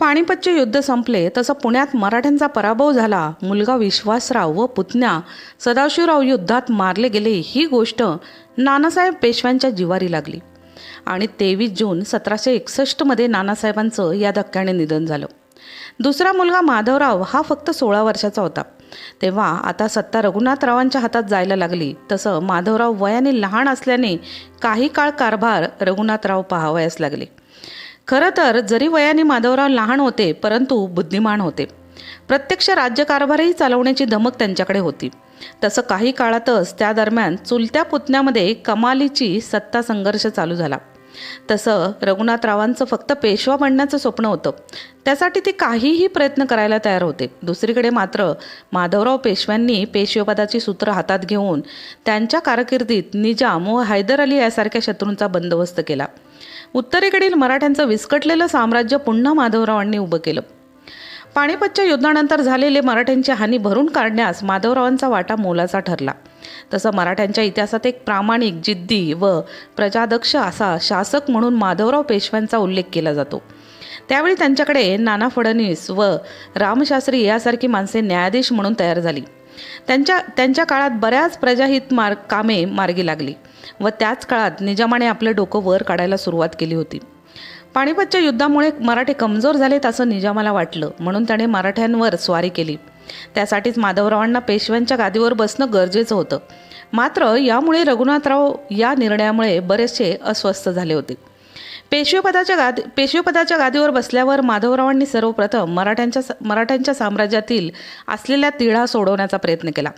पानिपतचे युद्ध संपले तसं पुण्यात मराठ्यांचा पराभव झाला. मुलगा विश्वासराव व पुतण्या सदाशिवराव युद्धात मारले गेले ही गोष्ट नानासाहेब पेशव्यांच्या जिवारी लागली. आणि तेवीस जून सतराशे एकसष्टमध्ये नानासाहेबांचं या धक्क्याने निधन झालं. दुसरा मुलगा माधवराव हा फक्त सोळा वर्षाचा होता. तेव्हा आता सत्ता रघुनाथरावांच्या हातात जायला लागली. तसं माधवराव वयाने लहान असल्याने काही काळ कारभार रघुनाथराव पाहावयास लागले. खरं तर जरी वयाने माधवराव लहान होते परंतु बुद्धिमान होते. प्रत्यक्ष राज्यकारभारही चालवण्याची धमक त्यांच्याकडे होती. तसं काही काळातच त्या दरम्यान चुलत्या पुतण्यामध्ये कमालीची सत्ता संघर्ष चालू झाला. तसं रघुनाथरावांचं फक्त पेशवा बनण्याचं स्वप्न होतं. त्यासाठी ते काहीही प्रयत्न करायला तयार होते. दुसरीकडे मात्र माधवराव पेशव्यांनी पेशवेपदाची सूत्र हातात घेऊन त्यांच्या कारकिर्दीत निजाम व हैदर अली यासारख्या शत्रूंचा बंदोबस्त केला. उत्तरेकडील मराठ्यांचं विस्कटलेलं साम्राज्य पुन्हा माधवरावांनी उभं केलं. पानिपतच्या युद्धानंतर झालेले मराठ्यांची हानी भरून काढण्यास माधवरावांचा वाटा मोलाचा ठरला. तसं मराठ्यांच्या इतिहासात एक प्रामाणिक जिद्दी व प्रजादक्ष असा शासक म्हणून माधवराव पेशव्यांचा उल्लेख केला जातो. त्यावेळी त्यांच्याकडे नाना फडणवीस व रामशास्त्री यासारखी माणसे न्यायाधीश म्हणून तयार झाली. त्यांच्या त्यांच्या काळात बऱ्याच प्रजाहित मार्ग कामे मार्गी लागली व त्याच काळात निजामाने आपलं डोकं वर काढायला सुरुवात केली होती. पानिपतच्या युद्धामुळे मराठे कमजोर झालेत असं निजामाला वाटलं म्हणून त्याने मराठ्यांवर स्वारी केली. त्यासाठीच माधवरावांना पेशव्यांच्या गादीवर बसणं गरजेचं होतं. मात्र यामुळे रघुनाथराव या निर्णयामुळे बरेचसे अस्वस्थ झाले होते. पेशवेपदाच्या गादी पेशवेपदाच्या गादीवर बसल्यावर माधवरावांनी सर्वप्रथम मराठ्यांच्या मराठ्यांच्या साम्राज्यातील असलेल्या तिढा सोडवण्याचा प्रयत्न केला.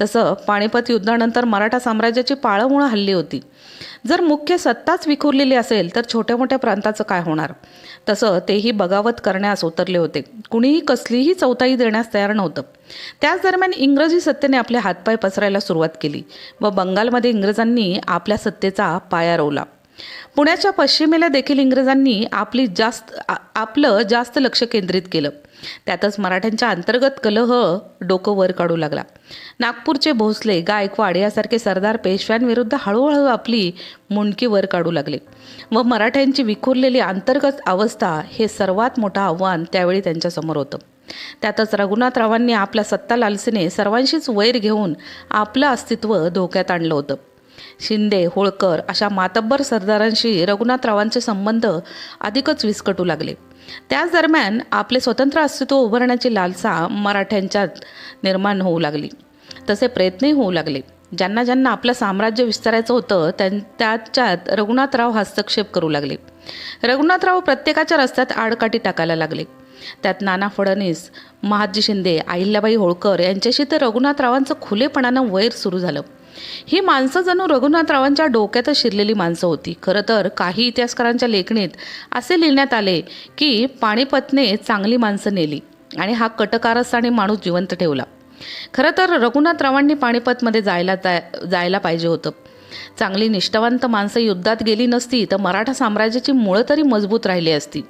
तसं पाणिपत युद्धानंतर मराठा साम्राज्याची पाळंमुळं हल्ली होती. जर मुख्य सत्ताच विखुरलेली असेल तर छोट्या मोठ्या प्रांताचं काय होणार? तसं तेही बगावत करण्यास उतरले होते. कुणीही कसलीही चौथाई देण्यास तयार नव्हतं. त्याच दरम्यान इंग्रजी सत्तेने आपले हातपाय पसरायला सुरुवात केली व बंगालमध्ये इंग्रजांनी आपल्या सत्तेचा पाया रोवला. पुण्याच्या पश्चिमेला देखील इंग्रजांनी आपली जास्त आपलं जास्त लक्ष केंद्रित केलं. त्यातच मराठ्यांच्या अंतर्गत कलह डोकं वर काढू लागला. नागपूरचे भोसले गायकवाड यासारखे सरदार पेशव्यांविरुद्ध हळूहळू आपली मुंडकी वर काढू लागले व मराठ्यांची विखुरलेली अंतर्गत अवस्था हे सर्वात मोठं आव्हान त्यावेळी त्यांच्यासमोर होतं. त्यातच रघुनाथरावांनी आपल्या सत्ता लालसेने सर्वांशीच वैर घेऊन आपलं अस्तित्व धोक्यात आणलं होतं. शिंदे होळकर अशा मातब्बर सरदारांशी रघुनाथरावांचे संबंध अधिकच विस्कटू लागले. त्याच दरम्यान आपले स्वतंत्र अस्तित्व उभारण्याची लालसा मराठ्यांच्यात निर्माण होऊ लागली. तसे प्रयत्नही होऊ लागले. ज्यांना ज्यांना आपलं साम्राज्य विस्तारायचं होतं त्यां त्याच्यात रघुनाथराव हस्तक्षेप करू लागले. रघुनाथराव प्रत्येकाच्या रस्त्यात आडकाठी टाकायला लागले. त्यात नाना फडणीस महाजी शिंदे अहिल्याबाई होळकर यांच्याशी तर रघुनाथरावांचं खुलेपणानं वैर सुरू झालं. ही माणसं जणू रघुनाथरावांच्या डोक्यातच शिरलेली माणसं होती. खरं तर काही इतिहासकारांच्या लेखणीत असे लिहिण्यात आले की पाणीपतने चांगली माणसं नेली आणि हा कटकारस्थानी माणूस जिवंत ठेवला. खरं तर रघुनाथरावांनी पाणीपतमध्ये जायला जाय- जायला पाहिजे होतं. चांगली निष्ठावंत माणसं युद्धात गेली नसती तर मराठा साम्राज्याची मुळं तरी मजबूत राहिली असती.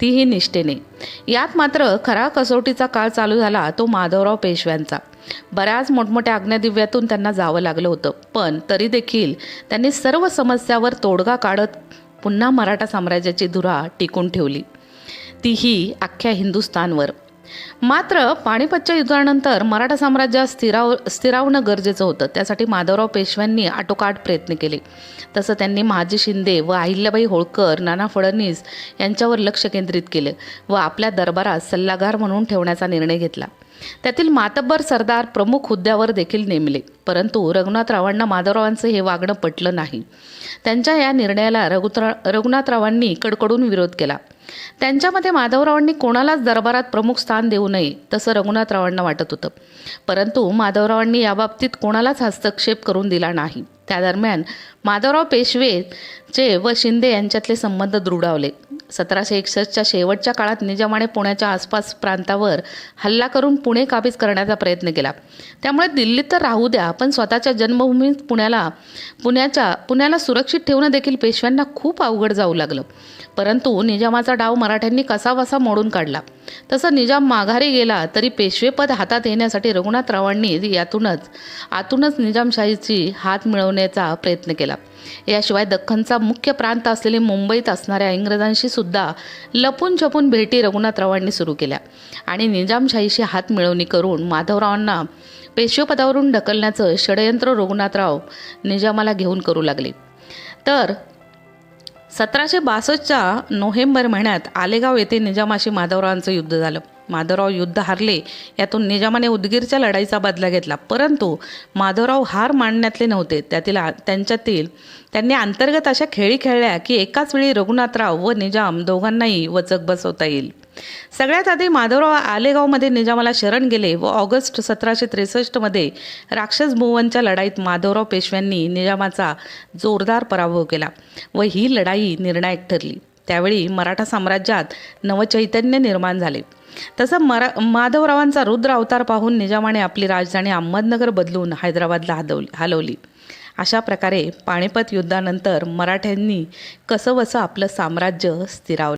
तीही निष्ठेने. यात मात्र खरा कसोटीचा काळ चालू झाला तो माधवराव पेशव्यांचा. बऱ्याच मोठमोठ्या आज्ञादिव्यातून त्यांना जावं लागलं होतं. पण तरी देखील त्यांनी सर्व समस्यावर तोडगा काढत पुन्हा मराठा साम्राज्याची धुरा टिकून ठेवली. तीही अख्ख्या हिंदुस्थानवर. मात्र पानिपतच्या युद्धानंतर मराठा साम्राज्यात स्थिराव स्थिरावणं गरजेचं होतं. त्यासाठी माधवराव पेशव्यांनी आटोकाट प्रयत्न केले. तसं त्यांनी महाजी शिंदे व अहिल्याबाई होळकर नाना फडणवीस यांच्यावर लक्ष केंद्रित केले व आपल्या दरबारात सल्लागार म्हणून ठेवण्याचा निर्णय घेतला. त्यातील मातब्बर सरदार प्रमुख हुद्द्यावर देखील नेमले. परंतु रघुनाथरावांना माधवरावांचं हे वागणं पटलं नाही. त्यांच्या या निर्णयाला रघुत्रा रघुनाथरावांनी कडकडून विरोध केला. त्यांच्यामध्ये माधवरावांनी कोणालाच दरबारात प्रमुख स्थान देऊ नये तसं रघुनाथरावांना वाटत होतं. परंतु माधवरावांनी याबाबतीत कोणालाच हस्तक्षेप करून दिला नाही. त्या दरम्यान माधवराव पेशवेचे व शिंदे यांच्यातले संबंध दृढावले सतराशे एकसष्टच्या शेवटच्या काळात निजामाने पुण्याच्या आसपास प्रांतावर हल्ला करून पुणे काबीज करण्याचा प्रयत्न केला. त्यामुळे दिल्लीत तर राहू द्या पण स्वतःच्या जन्मभूमीत पुण्याला पुण्याच्या पुण्याला सुरक्षित ठेवणं देखील पेशव्यांना खूप अवघड जाऊ लागलं. परंतु निजामाचा डाव मराठ्यांनी कसावसा मोडून काढला. तसं निजाम माघारी गेला तरी पेशवेपद हातात येण्यासाठी रघुनाथरावांनी यातूनच आतूनच निजामशाहीची हात मिळवण्याचा प्रयत्न केला. याशिवाय दख्खनचा मुख्य प्रांत असलेले मुंबईत असणाऱ्या इंग्रजांशी सुद्धा लपून छपून भेटी रघुनाथरावांनी सुरू केल्या. आणि निजामशाहीशी हात मिळवणी करून माधवरावांना पेशवेपदावरून ढकलण्याचं षडयंत्र रघुनाथराव निजामाला घेऊन करू लागले. तर सतराशे बासष्टच्या नोव्हेंबर महिन्यात आलेगाव येथे निजामाशी माधवरावांचं युद्ध झालं. माधवराव युद्ध हारले यातून निजामाने उदगीरच्या लढाईचा बदला घेतला. परंतु माधवराव हार मांडण्यातले नव्हते. त्यातील त्यांच्यातील त्यांनी अंतर्गत अशा खेळी खेळल्या की एकाच वेळी रघुनाथराव व निजाम दोघांनाही वचक बसवता येईल. सगळ्यात आधी माधवराव आलेगावमध्ये निजामाला शरण गेले व ऑगस्ट सतराशे त्रेसष्टमध्ये राक्षस भुवनच्या लढाईत माधवराव पेशव्यांनी निजामाचा जोरदार पराभव केला व ही लढाई निर्णायक ठरली. त्यावेळी मराठा साम्राज्यात नवचैतन्य निर्माण झाले. तसं मरा माधवरावांचा रुद्र अवतार पाहून निजामाने आपली राजधानी अहमदनगर बदलून हैदराबादला हदवली हलवली. अशा प्रकारे पाणीपत युद्धानंतर मराठ्यांनी कसंवसं आपलं साम्राज्य स्थिरावलं.